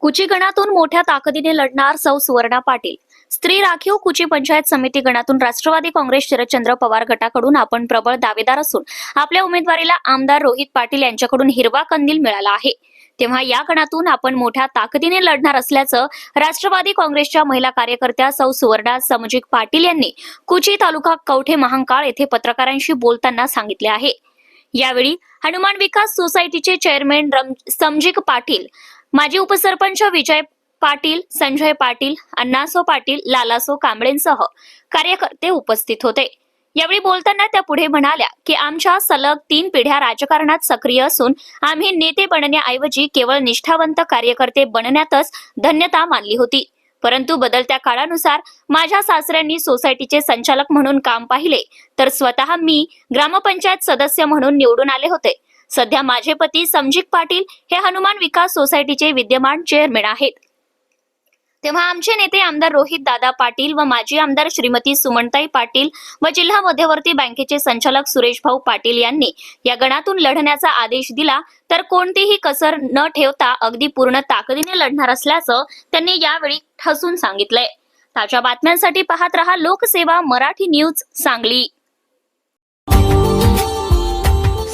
कुची गणातून मोठ्या ताकदीने लढणार सौ सुवर्णा पाटील. स्त्री राखीव कुची पंचायत समिती गणातून राष्ट्रवादी काँग्रेस शरदचंद्र पवार गटाकडून आपण प्रबळ दावेदार असून आपल्या उमेदवारीला आमदार रोहित पाटील यांच्याकडून हिरवा कंदील मिळाला आहे. तेव्हा या गणातून आपण मोठ्या ताकदीने लढणार असल्याचं राष्ट्रवादी काँग्रेसच्या महिला कार्यकर्त्या सौ सुवर्णा समजिक पाटील यांनी कुची तालुका कवठे महांकाळ येथे पत्रकारांशी बोलताना सांगितले आहे. यावेळी हनुमान विकास सोसायटीचे चेअरमॅन रम- समजिक पाटील माजी उपसरपंच विजय पाटील संजय पाटील अण्णासो पाटील लालासो कांबळेंसह कार्यकर्ते उपस्थित होते. यावेळी बोलताना त्या पुढे म्हणाल्या की आमच्या सलग तीन पिढ्या राजकारणात सक्रिय असून आम्ही नेते बनण्याऐवजी केवळ निष्ठावंत कार्यकर्ते बनण्यातच धन्यता मानली होती. परंतु बदलत्या काळानुसार माझ्या सासऱ्यांनी सोसायटीचे संचालक म्हणून काम पाहिले तर स्वतः मी ग्रामपंचायत सदस्य म्हणून निवडून आले होते. सध्या माझे पती समजिक पाटील हे हनुमान विकास सोसायटीचे विद्यमान चेअरमॅन आहेत. तेव्हा आमचे नेते आमदार रोहित दादा पाटील व माजी आमदार श्रीमती सुमनताई पाटील व जिल्हा मध्यवर्ती बँकेचे संचालक सुरेश भाऊ पाटील यांनी या गणातून लढण्याचा आदेश दिला तर कोणतीही कसर न ठेवता अगदी पूर्ण ताकदीने लढणार असल्याचं त्यांनी यावेळी ठसून सांगितलंय. ताज्या बातम्यांसाठी पाहत रहा Lokseva Marathi news Sangli.